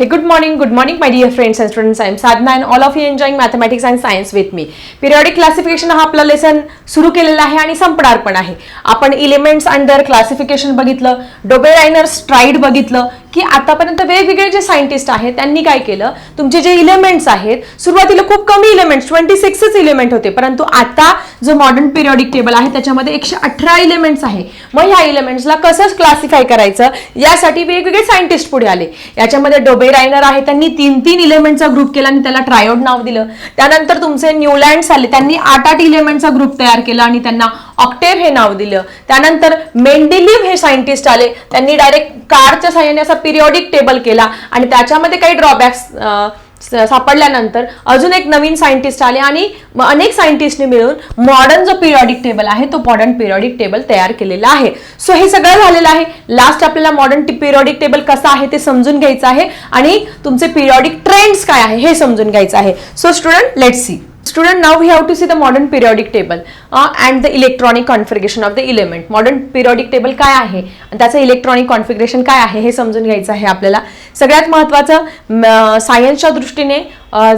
Hey, good morning, good morning, my dear friends and students. I am Sadhna and all of you enjoying mathematics and science with me. Periodic classification हा आपला lesson सुरू केलेला आहे आणि संपणार पण आहे. आपण इलिमेंट्स अंडर क्लासिफिकेशन बघितलं डोबे रायनर स्ट्राईड बघितलं की आतापर्यंत वेगवेगळे जे सायंटिस्ट आहेत त्यांनी काय केलं? तुमचे जे इलिमेंट्स आहेत सुरुवातीला खूप कमी इलिमेंट्स ट्वेंटी सिक्सच इलिमेंट होते. परंतु आता जो मॉडर्न पिरियॉडिक टेबल आहे त्याच्यामध्ये एकशे अठरा इलिमेंट्स आहे. मग ह्या इलिमेंट्सला कसं क्लासिफाय करायचं? यासाठी वेगवेगळे सायंटिस्ट पुढे आले. याच्यामध्ये डोबे रायनर आहे. त्यांनी तीन तीन इलिमेंटचा ग्रुप केला आणि त्याला ट्रायोड नाव दिलं. त्यानंतर तुमचे न्यूलँड्स आले. त्यांनी आठ आठ इलिमेंटचा ग्रुप तयार केला आणि त्यांना ऑक्टेव्ह हे नाव दिलं. त्यानंतर मेंडेलिव्ह हे सायंटिस्ट आले. त्यांनी डायरेक्ट कारच्या साह्याने असा पिरियॉडिक टेबल केला. आणि त्याच्यामध्ये काही ड्रॉबॅक्स सापडल्यानंतर अजून एक नवीन सायंटिस्ट आले आणि अनेक सायंटिस्टने मिळून मॉडर्न जो पिरियॉडिक टेबल आहे तो मॉडर्न पिरियॉडिक टेबल तयार केलेला आहे. सो हे सगळं झालेलं आहे. लास्ट आपल्याला मॉडर्न पिरियॉडिक टेबल कसं आहे ते समजून घ्यायचं आहे आणि तुमचे पिरियॉडिक ट्रेंड्स काय आहे हे समजून घ्यायचं आहे. So student let see student now we have to see the modern periodic table and the electronic configuration of the element modern periodic table काय आहे? आणि त्याचं इलेक्ट्रॉनिक कॉन्फिगरेशन काय आहे हे समजून घ्यायचं आहे आपल्याला. सगळ्यात महत्त्वाचं सायन्सच्या दृष्टीने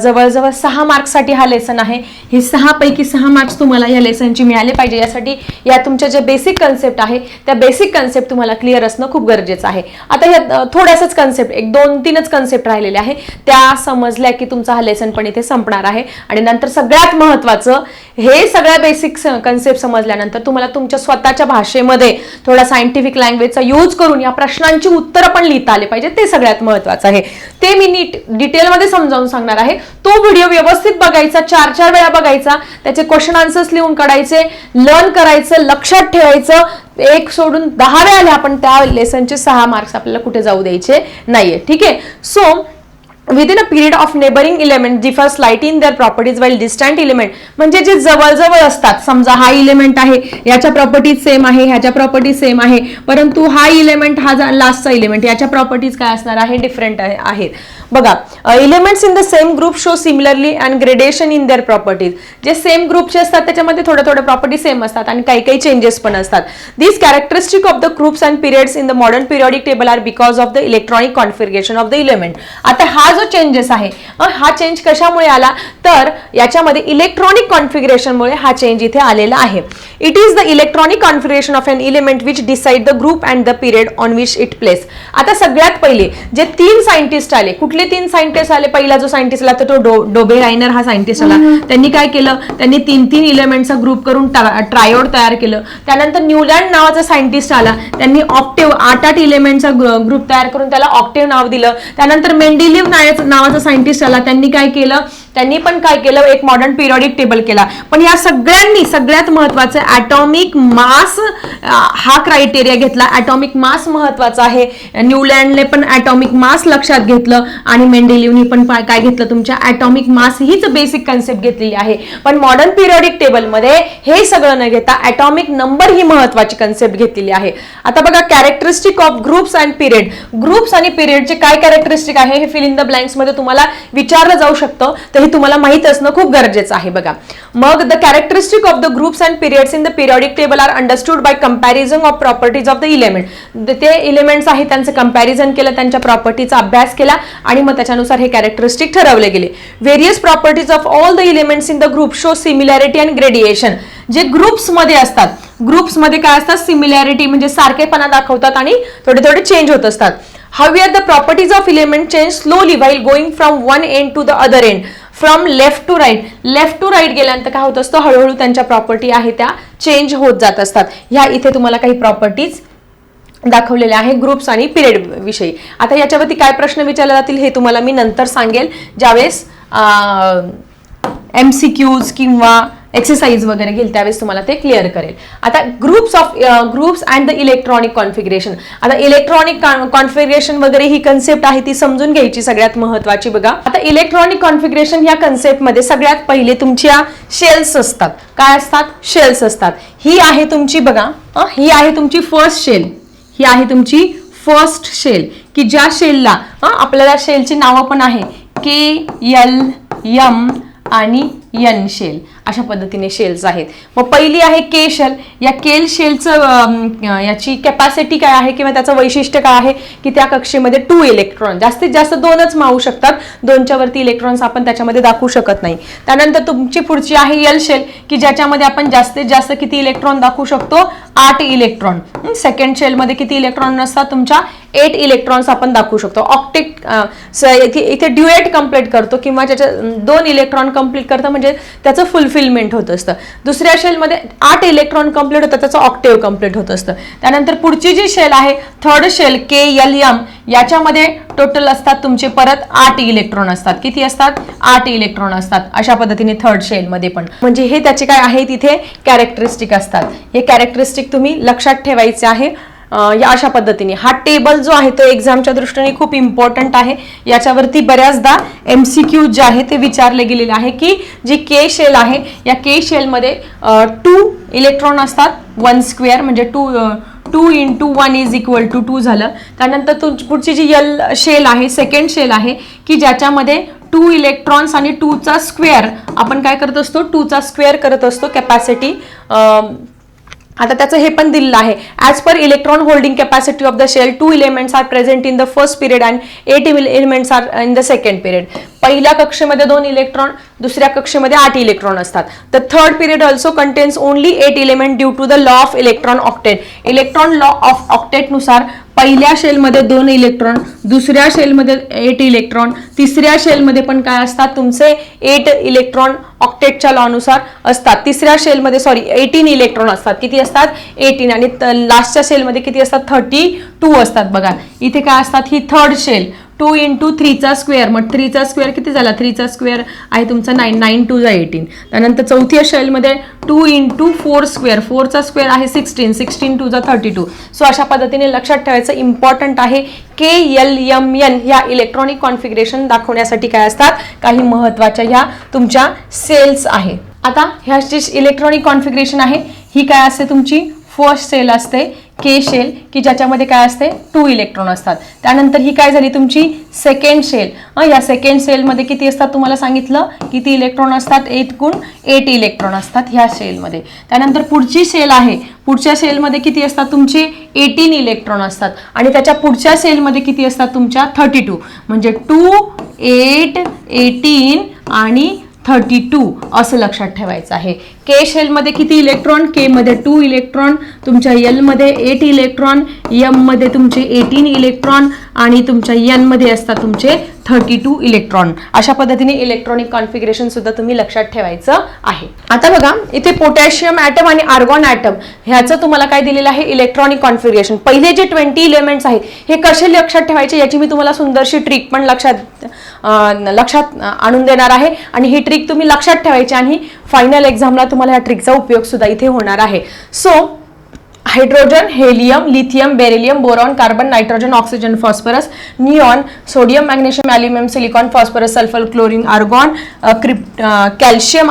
जवळजवळ सहा मार्क्ससाठी हा लेसन आहे. हे सहापैकी सहा मार्क्स तुम्हाला या लेसनची मिळाले पाहिजे. यासाठी या तुमच्या जे बेसिक कन्सेप्ट आहे त्या बेसिक कन्सेप्ट तुम्हाला क्लिअर असणं खूप गरजेचं आहे. आता या थोड्यासाच कन्सेप्ट एक दोन तीनच कन्सेप्ट राहिलेले आहे. त्या समजल्या की तुमचा हा लेसन पण इथे संपणार आहे. आणि नंतर सगळ्यात महत्त्वाचं हे सगळ्या बेसिक्स कन्सेप्ट समजल्यानंतर तुम्हाला तुमच्या स्वतःच्या भाषेमध्ये थोडा सायंटिफिक लँग्वेजचा यूज करून या प्रश्नांची उत्तरं पण लिहिता आले पाहिजे. ते सगळ्यात महत्त्वाचं आहे. ते मी नीट डिटेलमध्ये समजावून सांगणार आहे. तो व्हिडिओ व्यवस्थित बघायचा चार चार वेळा बघायचा त्याचे क्वेश्चन आन्सर्स लिहून काढायचे लर्न करायचं लक्षात ठेवायचं. एक सोडून दहा वेळा आले आपण त्या लेसनचे सहा मार्क्स आपल्याला कुठे जाऊ द्यायचे नाहीये. ठीक? आहे so within a period of neighbouring element differ slight in their properties well distant element म्हणजे जे जवळजवळ असतात समजा हा इलिमेंट आहे याच्या प्रॉपर्टीज सेम आहे ह्याच्या प्रॉपर्टीज सेम आहे परंतु हा इलिमेंट हा लास्टचा इलिमेंट याच्या प्रॉपर्टीज काय असणार आहे? डिफरंट आहेत. बघा elements in the same group show similarly and gradation in their properties जे सेम ग्रुपचे असतात त्याच्यामध्ये थोड्या थोड्या प्रॉपर्टी सेम असतात आणि काही काही चेंजेस पण असतात. This characteristic of the groups and periods in the modern periodic table are because of the electronic configuration of the element आता हा जो चेंजेस आहे हा चेंज कशामुळे आला? तर याच्यामध्ये इलेक्ट्रॉनिक कॉन्फिगरेशनमुळे हा चेंज इथे आलेला आहे. It is the electronic configuration of an element which decide the group and the period on which it place आता सगळ्यात पहिले जे तीन सायंटिस्ट आले कुठले तीन सायंटिस्ट आले. पहिला जो सायंटिस्ट आला तर तो डो डोबे रायनर हा सायंटिस्ट आला. त्यांनी काय केलं? त्यांनी तीन तीन इलेमेंटचा ग्रुप करून ट्रायोड तयार केलं. त्यानंतर न्यूलँड नावाचा सायंटिस्ट आला. त्यांनी ऑक्टेव्ह आठ आठ इलेमेंटचा ग्रुप तयार करून त्याला ऑक्टेव्ह नाव दिलं. त्यानंतर मेंडिलिव्ह नावाचा सायंटिस्ट आला. त्यांनी काय केलं? त्यांनी पण काय केलं? एक मॉडर्न पिरियॉडिक टेबल केला. पण या सगळ्यांनी सगळ्यात महत्वाचं ॲटॉमिक मास हा क्रायटेरिया घेतला. ॲटॉमिक मास महत्त्वाचा आहे. न्यूलँडने पण ॲटॉमिक मास लक्षात घेतलं. आणि मेंडेलिव्हनी पण काय घेतलं तुमच्या? ॲटॉमिक मास हीच बेसिक कन्सेप्ट घेतलेली आहे. पण मॉडर्न पिरियॉडिक टेबलमध्ये हे सगळं न घेता ॲटॉमिक नंबर ही महत्वाची कन्सेप्ट घेतलेली आहे. आता बघा characteristic of groups and period groups आणि पिरियडचे काय कॅरेक्टरिस्टिक आहे? हे फिल इन द ब्लँक्समध्ये तुम्हाला विचारलं जाऊ शकतं. तर हे तुम्हाला माहीत असणं खूप गरजेचं आहे बघा. मग the characteristic of the groups and periods in the periodic table are understood by comparison of properties of the element ते इलेमेंट्स आहेत त्यांचं कंपॅरिझन केलं त्यांच्या प्रॉपर्टीचा अभ्यास केला आणि मग त्याच्यानुसार हे कॅरेक्टरिस्टिक ठरवले गेले. Various properties of all the elements in the group show similarity and gradation जे ग्रुप्समध्ये असतात ग्रुप्समध्ये काय असतात? सिमिलॅरिटी म्हणजे सारखेपणा दाखवतात आणि थोडे थोडे चेंज होत असतात. How are the properties of element change slowly while going from one end to the other end from left to right left to right गेल्यानंतर काय होत असतं? हळूहळू त्यांच्या प्रॉपर्टी आहे त्या चेंज होत जात असतात. ह्या इथे तुम्हाला काही प्रॉपर्टीज दाखवलेल्या आहे ग्रुप्स आणि पिरियड विषयी. आता याच्यावरती काय प्रश्न विचारले जातील हे तुम्हाला मी नंतर सांगेल. ज्यावेळेस एम सी क्यूज किंवा एक्सरसाइज वगैरे घेईल त्यावेळेस तुम्हाला ते क्लिअर करेल. आता groups of groups and the electronic configuration. आता इलेक्ट्रॉनिक कॉन्फिगरेशन वगैरे ही कन्सेप्ट आहे ती समजून घ्यायची सगळ्यात महत्वाची बघा. आता इलेक्ट्रॉनिक कॉन्फिगरेशन या कन्सेप्टमध्ये सगळ्यात पहिले तुमच्या शेल्स असतात. काय असतात? शेल्स असतात. ही आहे तुमची बघा ही आहे तुमची फर्स्ट शेल ही आहे तुमची फर्स्ट शेल की ज्या शेलला आपल्याला शेलची नावं पण आहे. के एल यम आणि यन शेल अशा पद्धतीने शेल्स आहेत. मग पहिली आहे के शेल या केल शेलचं याची कॅपॅसिटी काय आहे किंवा त्याचं वैशिष्ट्य काय आहे की त्या कक्षेमध्ये टू इलेक्ट्रॉन जास्तीत जास्त दोनच मावू शकतात. दोनच्या वरती इलेक्ट्रॉन्स आपण त्याच्यामध्ये दाखवू शकत नाही. त्यानंतर तुमची पुढची आहे यल शेल की ज्याच्यामध्ये आपण जास्तीत जास्त किती इलेक्ट्रॉन दाखवू शकतो? आठ इलेक्ट्रॉन सेकंड शेलमध्ये किती इलेक्ट्रॉन नसतात तुमच्या? एट इलेक्ट्रॉन्स आपण दाखवू शकतो. ऑक्टेट इथे ड्युएट कंप्लीट करतो किंवा ज्याच्या दोन इलेक्ट्रॉन कंप्लीट करतं म्हणजे त्याचं फुलफिलमेंट होत असतं. दुसऱ्या शेलमध्ये आठ इलेक्ट्रॉन कंप्लीट होतं त्याचं ऑक्टेव्ह कंप्लीट होत असतं. त्यानंतर पुढची जी शेल आहे third shell K L M याच्यामध्ये टोटल असतात तुमचे परत आठ इलेक्ट्रॉन असतात. किती असतात? आठ इलेक्ट्रॉन असतात. अशा पद्धतीने थर्ड शेलमध्ये पण. म्हणजे हे त्याचे काय आहे? तिथे कॅरेक्टरिस्टिक असतात. हे कॅरेक्टरिस्टिक तुम्ही लक्षात ठेवायचे आहे. या अशा पद्धतीने. हा टेबल जो आहे तो एक्झामच्या दृष्टीने खूप इम्पॉर्टंट आहे. याच्यावरती बऱ्याचदा एम सी क्यू जे आहे ते विचारले गेलेले आहे की जी के शेल आहे या के शेलमध्ये टू इलेक्ट्रॉन असतात वन स्क्वेअर म्हणजे two two into one is equal to two झालं. त्यानंतर तु पुढची जी यल शेल आहे सेकंड शेल आहे की ज्याच्यामध्ये टू इलेक्ट्रॉन्स आणि टूचा स्क्वेअर आपण काय करत असतो टूचा स्क्वेअर करत असतो कॅपॅसिटी आता त्याचं हे पण दिलेलं आहे. As per electron holding capacity of the shell two elements are present in the first period and eight elements are in the second period पहिल्या कक्षेमध्ये दोन इलेक्ट्रॉन दुसऱ्या कक्षेमध्ये आठ इलेक्ट्रॉन असतात. The third period also contains only eight element due to the law of electron octet electron law of ऑक्टेटनुसार पहिल्या शेलमध्ये दोन इलेक्ट्रॉन दुसऱ्या शेलमध्ये एट इलेक्ट्रॉन तिसऱ्या शेलमध्ये पण काय असतात? तुमचे एट इलेक्ट्रॉन ऑक्टेटच्या लॉनुसार असतात. तिसऱ्या शेलमध्ये सॉरी एटीन इलेक्ट्रॉन असतात. किती असतात? एटीन आणि लास्टच्या शेलमध्ये किती असतात? थर्टी टू असतात बघा. इथे काय असतात? ही थर्ड शेल टू इंटू थ्रीचा स्क्वेअर मग थ्रीचा स्क्वेअर किती झाला? थ्रीचा स्क्वेअर आहे तुमचा नाईन नाईन टू जा एटीन त्यानंतर चौथ्या शैलीमध्ये टू इंटू फोर स्क्वेअर फोरचा स्क्वेअर आहे सिक्स्टीन सिक्स्टीन टू जा थर्टी टू सो अशा पद्धतीने लक्षात ठेवायचं इम्पॉर्टंट आहे के एल एम एन ह्या इलेक्ट्रॉनिक कॉन्फिगरेशन दाखवण्यासाठी काय असतात? काही महत्त्वाच्या ह्या तुमच्या सेल्स आहे. आता ह्या जी इलेक्ट्रॉनिक कॉन्फिगरेशन आहे. ही काय असते तुमची? फर्स्ट सेल असते. के शेल की ज्याच्यामध्ये काय असते? टू इलेक्ट्रॉन असतात. त्यानंतर ही काय झाली तुमची? सेकंड शेल या सेकंड सेलमध्ये किती असतात तुम्हाला सांगितलं? किती इलेक्ट्रॉन असतात? एट गुण एट इलेक्ट्रॉन असतात ह्या शेलमध्ये त्यानंतर पुढची शेल आहे. पुढच्या सेलमध्ये किती असतात तुमचे? एटीन इलेक्ट्रॉन असतात. आणि त्याच्या पुढच्या सेलमध्ये किती असतात तुमच्या? थर्टी टू म्हणजे टू एट एटीन आणि थर्टी टू असं लक्षात ठेवायचं आहे. के शेलमध्ये किती इलेक्ट्रॉन के मध्ये टू इलेक्ट्रॉन तुमच्या एलमध्ये एट इलेक्ट्रॉन यममध्ये तुमचे एटीन इलेक्ट्रॉन आणि तुमच्या यनमध्ये असतात तुमचे थर्टी टू इलेक्ट्रॉन अशा पद्धतीने इलेक्ट्रॉनिक कॉन्फिगरेशन सुद्धा तुम्ही लक्षात ठेवायचं आहे. आता बघा इथे पोटॅशियम ॲटम आणि आर्गॉन ॲटम ह्याचं तुम्हाला काय दिलेलं आहे? इलेक्ट्रॉनिक कॉन्फिगरेशन पहिले जे ट्वेंटी इलेमेंट्स आहेत हे कसे लक्षात ठेवायचे याची मी तुम्हाला सुंदरशी ट्रिक पण लक्षात लक्षात आणून देणार आहे. आणि ही ट्रिक तुम्ही लक्षात ठेवायची आणि फायनल एक्झामला तुम्हाला ह्या ट्रिकचा उपयोग सुद्धा इथे होणार आहे. So hydrogen helium lithium beryllium boron carbon nitrogen oxygen phosphorus neon sodium magnesium aluminium silicon phosphorus sulphur chlorine argon krypton calcium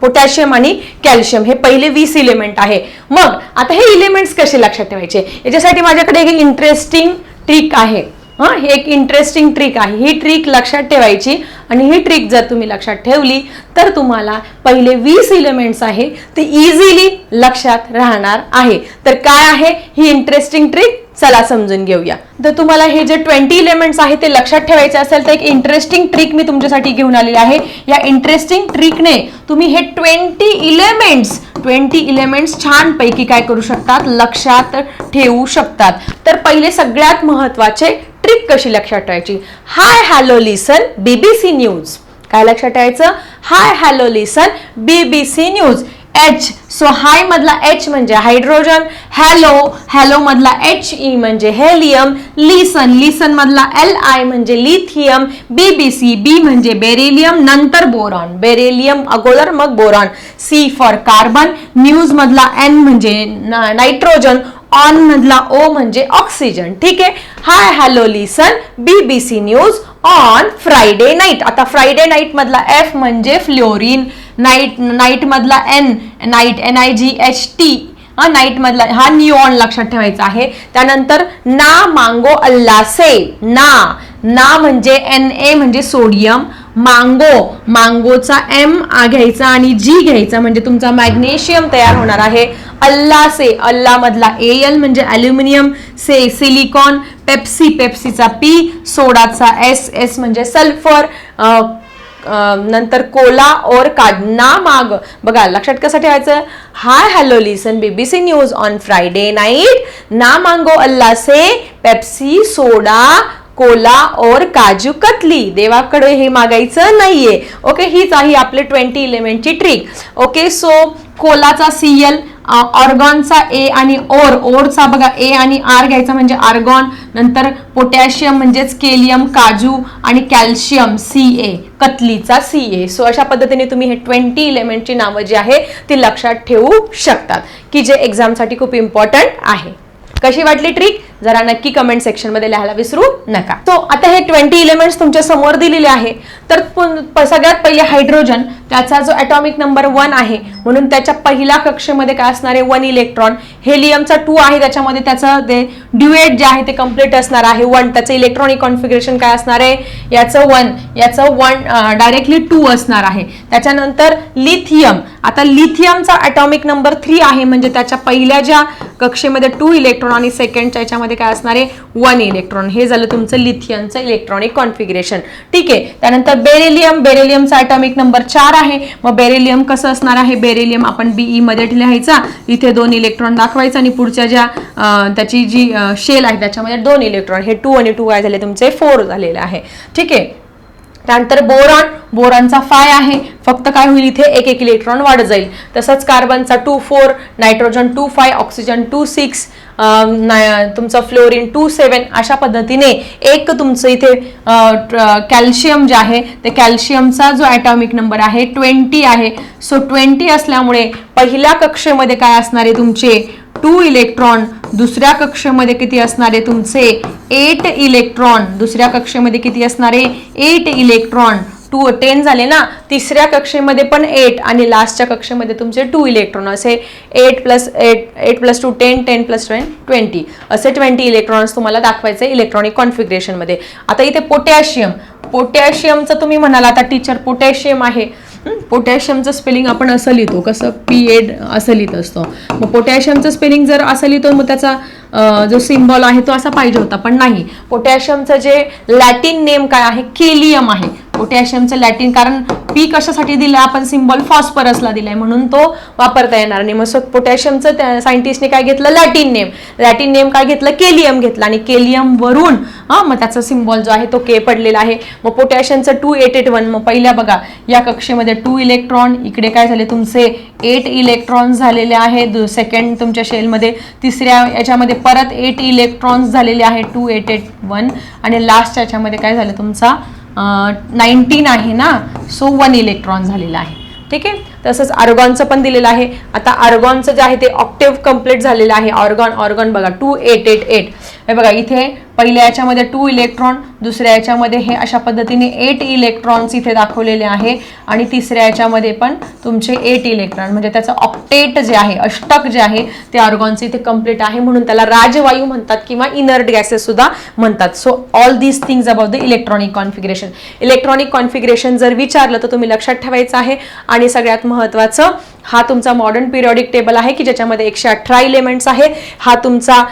potassium आणि कॅल्शियम हे पहिले वीस इलिमेंट आहे. मग आता हे इलिमेंट्स कसे लक्षात ठेवायचे? याच्यासाठी माझ्याकडे एक इंटरेस्टिंग ट्रिक आहे. हां ही एक इंटरेस्टिंग ट्रिक आहे. ही ट्रिक लक्षात ठेवायची आणि ही ट्रिक जर तुम्ही लक्षात ठेवली तर तुम्हाला पहिले वीस इलेमेंट्स आहे ते इझिली लक्षात राहणार आहे. तर काय आहे? ही इंटरेस्टिंग ट्रिक चला समजून घेऊया. तर तुम्हाला हे जे ट्वेंटी इलेमेंट्स आहे ते लक्षात ठेवायचे असेल तर एक इंटरेस्टिंग ट्रिक मी तुमच्यासाठी घेऊन आलेली आहे. या इंटरेस्टिंग ट्रिकने तुम्ही हे ट्वेंटी इलेमेंट्स ट्वेंटी इलेमेंट्स छानपैकी काय करू शकतात? लक्षात ठेवू शकतात. तर पहिले सगळ्यात महत्त्वाचे ट्रिक कशी लक्षात ठेवायची? Hi hello listen BBC news. काय लक्षात ठेवायचं? Hi hello listen BBC news. H so hi मधला एच म्हणजे हायड्रोजन. हॅलो हॅलो मधला एच ई म्हणजे हेलियम लिसन लिसन मधला एल आय म्हणजे लिथियम बीबीसी बी म्हणजे बेरिलियम नंतर बोरॉन बेरिलियम अगोदर मग boron C for carbon news मधला एन म्हणजे नायट्रोजन ऑन मधला ओ म्हणजे ऑक्सिजन. ठीक आहे? Hi hello listen. BBC news on Friday night. आता फ्रायडे नाईट मधला एफ म्हणजे फ्लोरिन. नाईट नाईट मधला N night N I G H T हा नाईट मधला हा निऑन लक्षात ठेवायचा आहे. त्यानंतर ना मांगो अल्लासे. ना. ना म्हणजे एन ए म्हणजे सोडियम मांगो मांगोचा एम घ्यायचा आणि जी घ्यायचा म्हणजे तुमचा मॅग्नेशियम तयार होणार आहे. अल्ला से अल्ला मधला ए एल म्हणजे अल्युमिनियम से सिलिकॉन पेप्सी पेप्सीचा पी सोडाचा एस एस म्हणजे सल्फर नंतर कोला और काढना माग. बघा लक्षात कसं ठेवायचं? Hi hello listen BBC news on Friday night. ना मांगो अल्ला से पेप्सी सोडा कोला और काजू कतली. देवाकडे हे मागायचं नाहीये. ओके हीच आहे आपले ट्वेंटी इलेव्हनची ट्रिक ओके सो कोलाचा सीएल ऑर्गॉनचा ए आणि ओर ओरचा बघा ए आणि आर घ्यायचा म्हणजे आर्गॉन नंतर पोटॅशियम म्हणजेच केलियम काजू आणि कॅल्शियम सी ए कतलीचा सी ए सो अशा पद्धतीने तुम्ही हे ट्वेंटी इलेमेंटची नावं जी आहे ती लक्षात ठेवू शकतात की जे एक्झामसाठी खूप इम्पॉर्टंट आहे. कशी वाटली ट्रिक जरा नक्की कमेंट सेक्शनमध्ये लिहायला विसरू नका. तो आता हे ट्वेंटी इलेमेंट्स तुमच्यासमोर दिलेले आहे. तर सगळ्यात पहिले हायड्रोजन त्याचा जो ॲटॉमिक नंबर वन आहे म्हणून त्याच्या पहिल्या कक्षेमध्ये काय असणार? आहे वन इलेक्ट्रॉन हेलियमचा टू आहे त्याच्यामध्ये त्याचं ते ड्युएट जे आहे ते कंप्लीट असणार आहे. वन त्याचं इलेक्ट्रॉनिक कॉन्फिगरेशन काय असणार आहे? याचं वन याचं वन डायरेक्टली टू असणार आहे. त्याच्यानंतर लिथियम आता लिथियमचा ॲटॉमिक नंबर थ्री आहे म्हणजे त्याच्या पहिल्या ज्या कक्षेमध्ये टू इलेक्ट्रॉन आणि सेकंडच्या याच्यामध्ये काय असणार? आहे वन इलेक्ट्रॉन हे झालं तुमचं लिथियमचं इलेक्ट्रॉनिक कॉन्फिगरेशन ठीक आहे. त्यानंतर बेरेलियम बेरेलियमचा अटॉमिक नंबर चार आहे. मग बेरेलियम कसं असणार आहे? बेरेलियम आपण बीई मध्ये लिहायचा. इथे दोन इलेक्ट्रॉन दाखवायचं आणि पुढच्या ज्या त्याची जी शेल आहे त्याच्यामध्ये दोन इलेक्ट्रॉन हे टू आणि टू काय झाले? तुमचे फोर झालेले आहे. ठीक आहे. त्यानंतर बोरॉन बोरॉनचा फाय आहे. फक्त काय होईल इथे? एक एक इलेक्ट्रॉन वाढत जाईल. तसंच कार्बनचा two four nitrogen two five oxygen two six तुमचं फ्लोरिन टू सेवन अशा पद्धतीने एक तुमचं इथे कॅल्शियम जे आहे ते कॅल्शियमचा जो ॲटॉमिक नंबर आहे ट्वेंटी आहे. सो ट्वेंटी असल्यामुळे पहिल्या कक्षेमध्ये काय असणारे तुमचे? टू इलेक्ट्रॉन दुसऱ्या कक्षेमध्ये किती असणारे तुमचे? Eight electron. दुसऱ्या कक्षेमध्ये किती असणारे? Eight electron. टू टेन झाले ना तिसऱ्या कक्षेमध्ये पण एट आणि लास्टच्या कक्षेमध्ये तुमचे टू इलेक्ट्रॉन. असे eight plus eight eight plus two ten ten plus ten twenty. असे ट्वेंटी इलेक्ट्रॉन्स तुम्हाला दाखवायचे इलेक्ट्रॉनिक कॉन्फिगरेशनमध्ये. आता इथे पोटॅशियम. पोटॅशियमचं तुम्ही म्हणाल आता टीचर पोटॅशियम आहे. पोटॅशियमचं स्पेलिंग आपण असं लिहितो कसं पी एड असं लिहित असतो. मग पोटॅशियमचं स्पेलिंग जर असं लिहितो मग त्याचा जो सिम्बॉल आहे तो असा पाहिजे होता पण नाही. पोटॅशियमचं जे लॅटिन नेम काय आहे केलियम आहे. पोटॅशियमचं लॅटिन कारण पी कशासाठी दिलं? आपण सिम्बॉल फॉस्फरसला दिलाय म्हणून तो वापरता येणार नाही. मग सो पोटॅशियमचं त्या सायंटिस्टने काय घेतलं? Latin name. लॅटिन नेम काय घेतलं? केलियम घेतलं. आणि केलियम वरून हा मग त्याचा सिम्बॉल जो आहे तो के पडलेला आहे. मग पोटॅशियमचं टू एट एट वन मग पहिल्या बघा या कक्षेमध्ये टू इलेक्ट्रॉन इकडे काय झाले तुमचे? एट इलेक्ट्रॉन्स झालेले आहेत सेकंड तुमच्या शेलमध्ये तिसऱ्या याच्यामध्ये परत एट इलेक्ट्रॉन्स झालेले आहे टू एट एट वन आणि लास्ट याच्यामध्ये काय झालं तुमचा? नाईन्टीन आहे ना सो वन इलेक्ट्रॉन झालेला आहे. ठीक आहे? तसंच आर्गॉनचं पण दिलेलं आहे. आता आर्गॉनचं जे आहे ते ऑक्टेव्ह कंप्लीट झालेलं आहे. ऑर्गॉन ऑर्गॉन बघा टू एट एट एट हे बघा इथे पहिल्या याच्यामध्ये टू इलेक्ट्रॉन दुसऱ्या याच्यामध्ये हे अशा पद्धतीने एट इलेक्ट्रॉन्स इथे दाखवलेले आहे. आणि तिसऱ्या याच्यामध्ये पण तुमचे एट इलेक्ट्रॉन म्हणजे त्याचं ऑक्टेट जे आहे अष्टक जे आहे ते ऑर्गॉनचे इथे कंप्लीट आहे. म्हणून त्याला राजवायू म्हणतात किंवा इनर्ट गॅसेस सुद्धा म्हणतात. So all these things about the electronic configuration electronic configuration जर विचारलं तर तुम्ही लक्षात ठेवायचं आहे. आणि सगळ्यात महत्त्वाचं हा तुमचा मॉडर्न पिरियॉडिक टेबल आहे की ज्याच्यामध्ये एकशे अठरा इलेमेंट्स आहे. हा तुमचा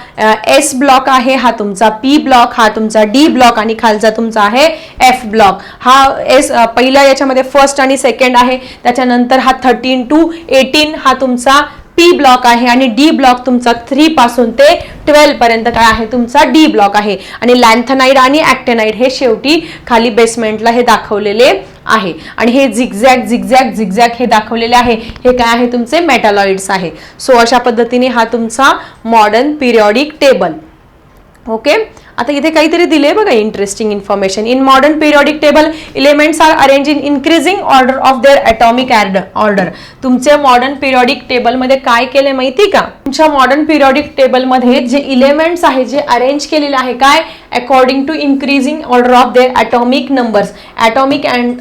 एस ब्लॉक आहे हा तुमचा पी ब्लॉक हा तुमचा डी ब्लॉक आणि खालचा तुमचा आहे एफ ब्लॉक हा एस पहिल्या याच्यामध्ये फर्स्ट आणि सेकंड आहे. त्याच्यानंतर हा थर्टीन टू एटीन हा तुमचा पी ब्लॉक आहे आणि डी ब्लॉक तुमचा थ्री पासून ते ट्वेल्व पर्यंत काय आहे? तुमचा डी ब्लॉक आहे. आणि लॅन्थनाईड आणि ऍक्टेनाईड हे शेवटी खाली बेसमेंटला हे दाखवलेले आहे. आणि हे झिगझॅग झिगझॅग झिगझॅग हे दाखवलेले आहे. हे काय आहे? तुमचे मेटॅलॉइड्स आहे. सो अशा पद्धतीने हा तुमचा मॉडर्न पिरियॉडिक टेबल ओके आता इथे काहीतरी दिले बघा interesting information in modern periodic table elements are arrange in increasing order of their atomic order तुमचे मॉडर्न पिरियॉडिक टेबलमध्ये काय केले माहिती का? तुमच्या मॉडर्न पिरियॉडिक टेबलमध्ये जे इलेमेंट्स आहे जे अरेंज केलेले आहे काय? According to increasing order of their atomic numbers atomic and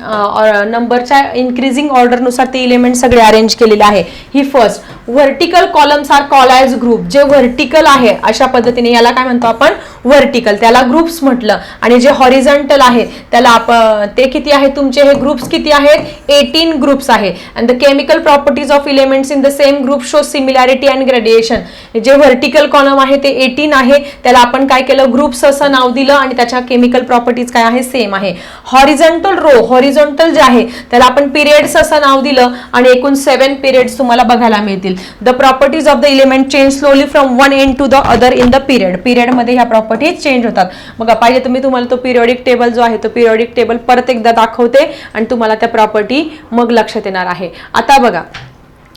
नंबरच्या इन्क्रीजिंग ऑर्डरनुसार ते इलेमेंट सगळे अरेंज केलेले आहे. ही first vertical columns are call as group जे व्हर्टिकल आहे अशा पद्धतीने याला काय म्हणतो आपण? व्हर्टिकल त्याला ग्रुप्स म्हटलं. आणि जे हॉरिझॉन्टल आहे त्याला आपण ते किती आहे? तुमचे हे ग्रुप्स किती आहेत? एटीन ग्रुप्स आहे. And the chemical properties of elements in the same group show similarity and gradation जे व्हर्टिकल कॉलम आहे ते एटीन आहे. त्याला आपण काय केलं? ग्रुप्स असं नाव दिलं आणि त्याच्या केमिकल प्रॉपर्टीज काय आहे? सेम आहे. हॉरिझॉन्टल रो हॉरिझॉन्टल जे आहे त्याला आपण पिरियड्स असं नाव दिलं आणि एकूण सेवन पिरियड्स तुम्हाला बघायला मिळतील. The properties of the element change slowly from one end to the other in the period पिरियडमध्ये ह्या प्रॉपर्टीज चेंज होतात. मग पाहिजे तुम्ही तुम्हाला तो पिरियडिक टेबल जो आहे तो पिरियडिक टेबल परत एकदा दाखवते आणि तुम्हाला त्या प्रॉपर्टी मग लक्षात येणार आहे. आता बघा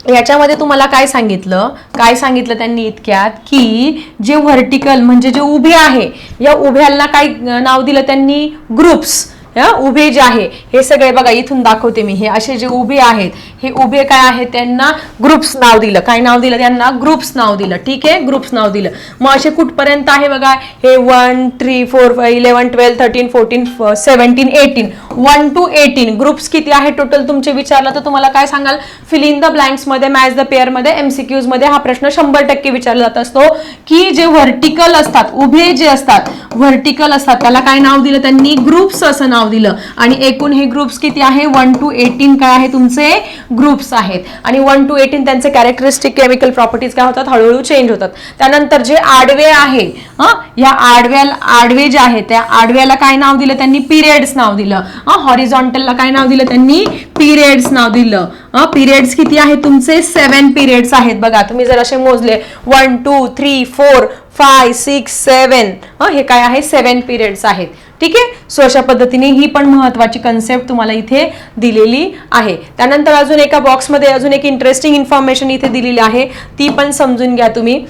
याच्यामध्ये तुम्हाला काय सांगितलं? काय सांगितलं त्यांनी इतक्यात? की जे व्हर्टिकल म्हणजे जे उभे आहे या उभ्याला काय नाव दिलं त्यांनी? ग्रुप्स उभे जे आहे हे सगळे बघा इथून दाखवते मी हे. असे जे उभे आहेत हे उभे काय आहेत त्यांना ग्रुप्स नाव दिलं. काय नाव दिलं? त्यांना ग्रुप्स नाव दिलं. ठीक आहे? ग्रुप्स नाव दिलं. मग असे कुठपर्यंत आहे बघा? हे one three four eleven twelve thirteen fourteen seventeen eighteen one two eighteen groups किती आहे टोटल तुमचे विचारलं तर तुम्हाला काय सांगाल? फिल इन द ब्लँक्समध्ये मॅच द पेअरमध्ये एमसीक्यूजमध्ये हा प्रश्न शंभर टक्के विचारला जात असतो. की जे व्हर्टिकल असतात उभे जे असतात व्हर्टिकल असतात त्याला काय नाव दिलं? त्यांनी ग्रुप्स असं नाव दिलं. आणि एकूण हे ग्रुप्स किती आहे? वन टू एटीन काय आहे? तुमचे ग्रुप्स आहेत. आणि वन टू एटीन त्यांचे कॅरेक्टरिस्टिक केमिकल प्रॉपर्टीज काय होतात? हळूहळू चेंज होतात. त्यानंतर जे आडवे आहे हा या आडव्या आडवे जे आहे त्या आडव्याला काय नाव दिलं? त्यांनी पिरियड्स नाव दिलं. हा हॉरिझॉन्टलला काय नाव दिलं? त्यांनी पिरियड्स नाव दिलं. पिरियड्स किती आहेत तुमचे? सेवन पिरियड्स आहेत बघा. तुम्ही जर असे मोजले one two three four five six seven हे काय आहे? सेवन पिरियड्स आहेत. ठीक आहे? सो अशा पद्धतीने ही पण महत्वाची कन्सेप्ट तुम्हाला इथे दिलेली आहे. त्यानंतर अजून एका बॉक्समध्ये अजून एक इंटरेस्टिंग इन्फॉर्मेशन इथे दिलेली आहे. ती पण समजून घ्या तुम्ही.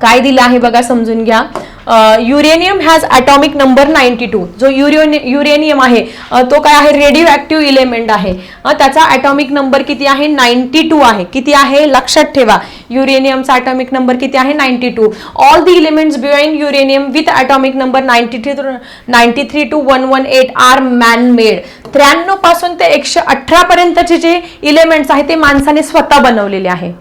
काय दिलं आहे बघा समजून घ्या. Uranium has atomic number ninety two जो युरेनि युरेनियम आहे तो काय आहे? रेडिओ ॲक्टिव्ह इलेमेंट आहे त्याचा ॲटॉमिक नंबर किती आहे? नाईन्टी टू आहे. किती आहे? लक्षात ठेवा. युरेनियमचा ॲटॉमिक नंबर किती आहे? Ninety two all the elements beyond uranium with atomic number ninety three ninety three two one one eight are man made त्र्याण्णवपासून ते एकशे अठरापर्यंतचे जे इलेमेंट्स आहेत ते माणसाने स्वतः बनवलेले आहे.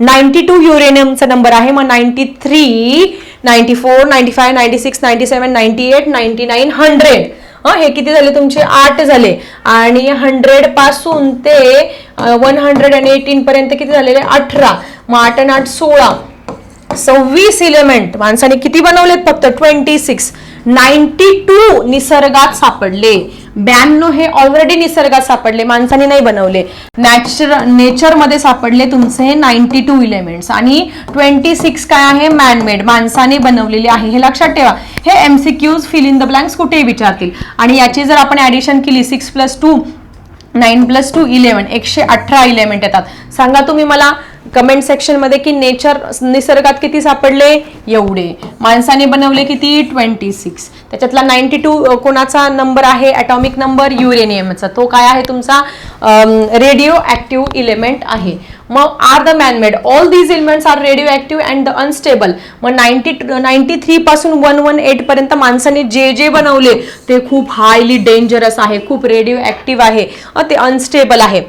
नाईन्टी टू युरेनियमचा नंबर आहे. मग ninety three ninety four ninety five ninety six ninety seven ninety eight ninety nine hundred हा? हे किती झाले तुमचे? आठ झाले. आणि हंड्रेडपासून ते वन हंड्रेड अँड एटीन पर्यंत किती झालेले? अठरा. मग आठ आणि आठ सोळा. सव्वीस इलेमेंट माणसाने किती बनवलेत फक्त? ट्वेंटी सिक्स नाईन्टी टू निसर्गात सापडले. ब्याण्णव हे ऑलरेडी निसर्गात सापडले. माणसाने नाही बनवले. नॅचर नेचरमध्ये सापडले तुमचे नाईन्टी टू इलेमेंट्स आणि ट्वेंटी सिक्स काय आहे? मॅनमेड माणसाने बनवलेले आहे. हे लक्षात ठेवा. हे MCQs fill in the blanks कुठेही विचारतील. आणि याची जर आपण ऍडिशन केली six plus two nine plus two eleven एकशे अठरा इलेमेंट येतात. सांगा तुम्ही मला कमेंट सेक्शनमध्ये की नेचर निसर्गात किती सापडले? एवढे. माणसाने बनवले किती? ट्वेंटी सिक्स त्याच्यातला नाईन्टी टू कोणाचा नंबर आहे? ॲटॉमिक नंबर युरेनियमचा तो काय आहे तुमचा? रेडिओ ॲक्टिव्ह इलेमेंट आहे. मग are the manmade all these elements are radioactive and the unstable मग नाईन्टी नाईन्टी थ्री पासून वन वन एटपर्यंत माणसाने जे जे बनवले ते खूप हायली डेंजरस आहे खूप रेडिओ ॲक्टिव्ह आहे ते अनस्टेबल आहे.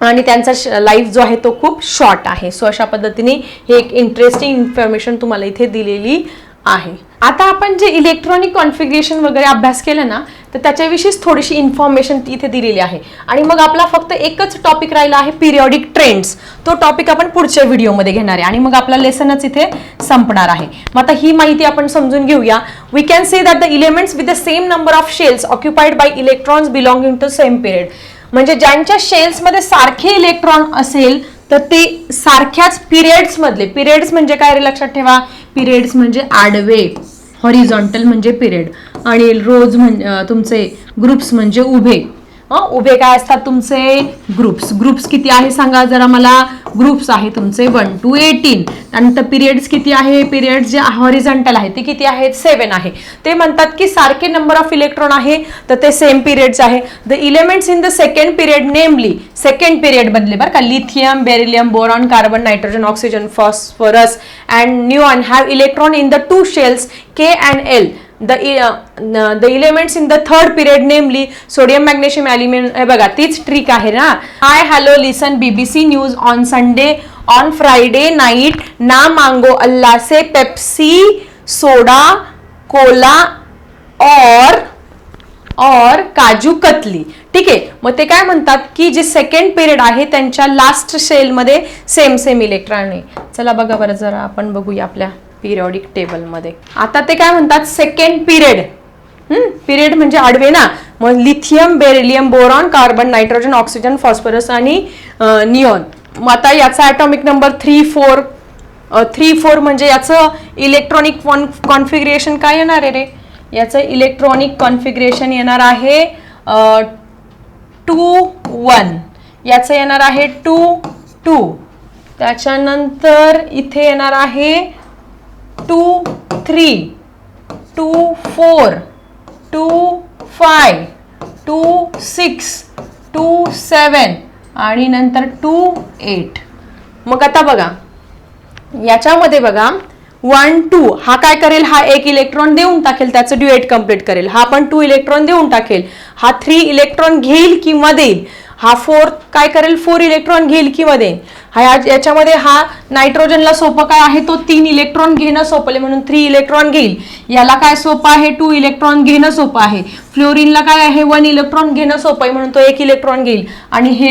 आणि त्यांचा लाईफ जो आहे तो खूप शॉर्ट आहे. सो अशा पद्धतीने हे एक इंटरेस्टिंग इन्फॉर्मेशन तुम्हाला इथे दिलेली आहे. आता आपण जे इलेक्ट्रॉनिक कॉन्फिगरेशन वगैरे अभ्यास केला ना तर त्याच्याविषयीच थोडीशी इन्फॉर्मेशन इथे दिलेली आहे. आणि मग आपला फक्त एकच टॉपिक राहिला आहे पिरियॉडिक ट्रेंड्स तो टॉपिक आपण पुढच्या व्हिडिओमध्ये घेणार आहे. आणि मग आपला लेसनच इथे संपणार आहे. मग आता ही माहिती आपण समजून घेऊया. We can say that the elements with the same number of shells occupied by electrons belonging to same period म्हणजे ज्यांच्या शेल्समध्ये सारखे इलेक्ट्रॉन असेल तर ते सारख्याच पिरियड्स मधले पिरियड्स म्हणजे काय रे लक्षात ठेवा? पिरियड्स म्हणजे आडवे हॉरिझॉन्टल म्हणजे पिरियड आणि रोज म्हणजे तुमचे ग्रुप्स म्हणजे उभे. उभे काय असतात तुमचे? ग्रुप्स ग्रुप्स किती आहे सांगा जरा मला. ग्रुप्स आहे तुमचे. वन टू एटीन त्यानंतर पिरियड्स किती आहे? पिरियड्स जे हॉरिझॉन्टल आहे ते किती आहेत? सेवन आहे. ते म्हणतात की सारखे नंबर ऑफ इलेक्ट्रॉन आहे तर ते सेम पिरियड्स आहे. The elements in the second period namely second period मधले बरं का lithium beryllium boron carbon nitrogen oxygen phosphorus and neon have electron in the two shells K and L the the elements in the third period namely sodium magnesium aluminium हे बघा तीच trick आहे ना. Hi hello listen BBC news on Sunday on Friday night ना मांगो अल्ला से Pepsi सोडा Cola और और काजू कतली. ठीक आहे? मग ते काय म्हणतात की जे सेकंड पिरियड आहे त्यांच्या लास्ट शेलमध्ये सेम सेम इलेक्ट्रॉन आहे. चला बघा बरं जरा आपण बघूया आपल्या पिरियॉडिक टेबलमध्ये आता ते काय म्हणतात? सेकंड पिरियड पिरियड म्हणजे आडवे ना? मग lithium beryllium boron carbon nitrogen oxygen phosphorus आणि नियॉन मग आता याचा atomic number three four three four म्हणजे याचं इलेक्ट्रॉनिक कॉन कॉन्फिगरेशन काय येणार आहे रे? याचं इलेक्ट्रॉनिक कॉन्फिगरेशन येणार आहे टू वन याचं येणार आहे टू टू त्याच्यानंतर इथे येणार आहे two three two four two five two six two seven आणि नंतर टू एट. मग आता बघा याच्यामध्ये बघा वन टू हा काय करेल? हा एक इलेक्ट्रॉन देऊन टाकेल त्याचं ड्युएट कंप्लीट करेल. हा पण टू इलेक्ट्रॉन देऊन टाकेल. हा थ्री इलेक्ट्रॉन घेईल किंवा देईल? हा फोर काय करेल? फोर इलेक्ट्रॉन घेईल किंवा देईल हा या- याच्यामध्ये हा नायट्रोजनला सोपं काय आहे? तो तीन इलेक्ट्रॉन घेणं सोपं आहे. म्हणून थ्री इलेक्ट्रॉन घेईल. याला काय सोपं आहे? टू इलेक्ट्रॉन घेणं सोपं आहे. फ्लोरिनला काय आहे? वन इलेक्ट्रॉन घेणं सोपं आहे. म्हणून तो एक इलेक्ट्रॉन घेईल. आणि हे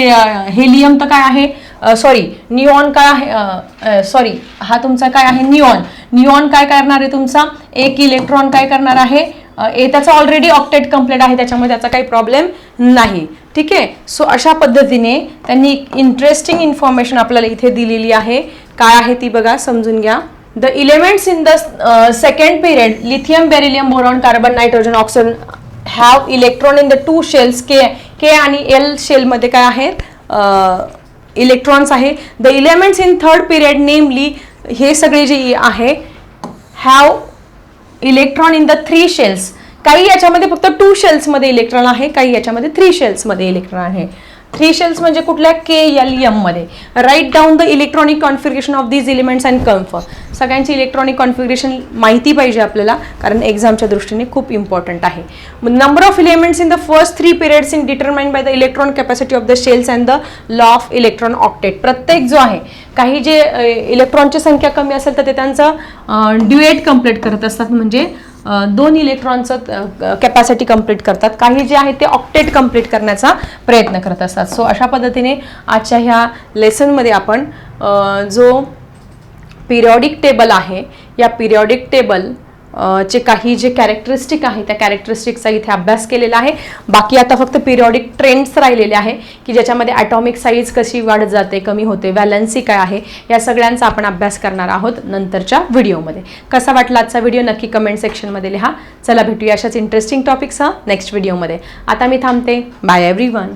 हेलियम तर काय आहे? सॉरी निऑन काय आहे? सॉरी हा तुमचा काय आहे? निऑन निऑन काय करणार आहे तुमचा? एक इलेक्ट्रॉन काय करणार आहे? त्याचा ऑलरेडी ऑक्टेट कंप्लेंट आहे त्याच्यामुळे त्याचा काही प्रॉब्लेम नाही. ठीक आहे? सो अशा पद्धतीने त्यांनी इंटरेस्टिंग इन्फॉर्मेशन आपल्याला इथे दिलेली आहे. काय आहे ती बघा समजून घ्या. The elements in the second period lithium beryllium boron carbon nitrogen oxygen have electron in the two shells K K आणि एल शेलमध्ये काय आहेत? इलेक्ट्रॉन्स आहे. The elements in third period namely हे सगळे जे आहे have electron in the three shells काही याच्यामध्ये फक्त टू शेल्समध्ये इलेक्ट्रॉन आहे काही याच्यामध्ये थ्री शेल्समध्ये इलेक्ट्रॉन आहे. थ्री शेल्स म्हणजे कुठल्या के एल एममध्ये right down the electronic configuration of these elements and comfort सगळ्यांची इलेक्ट्रॉनिक कॉन्फिगरेशन माहिती पाहिजे आपल्याला कारण एक्झामच्या दृष्टीने खूप इम्पॉर्टंट आहे. Number of elements in the first three periods in determined by the electron capacity of the shells and the law of electron octet प्रत्येक जो आहे काही जे इलेक्ट्रॉनची संख्या कमी असेल तर ते त्यांचं ड्युएट कंप्लीट करत असतात. म्हणजे दोन इलेक्ट्रॉनचं कॅपॅसिटी कंप्लीट करतात. काही जे आहे ते ऑक्टेट कंप्लीट करण्याचा प्रयत्न करत असतात. सो अशा पद्धतीने आजच्या ह्या लेसनमध्ये आपण जो पिरियॉडिक टेबल आहे या पिरियॉडिक टेबल चे काही जे कॅरेक्टरिस्टिक आहे त्या कॅरेक्टरिस्टिकचा इथे अभ्यास केलेला आहे. बाकी आता फक्त पिरियॉडिक ट्रेंड्स राहिलेले आहे की ज्याच्यामध्ये ॲटॉमिक साईज कशी वाढत जाते कमी होते व्हॅलन्सी काय आहे या सगळ्यांचा आपण अभ्यास करणार आहोत नंतरच्या व्हिडिओमध्ये कसा वाटला आजचा व्हिडिओ नक्की कमेंट सेक्शनमध्ये लिहा. चला भेटूया अशाच इंटरेस्टिंग टॉपिकसह नेक्स्ट व्हिडिओमध्ये आता मी थांबते. Bye every one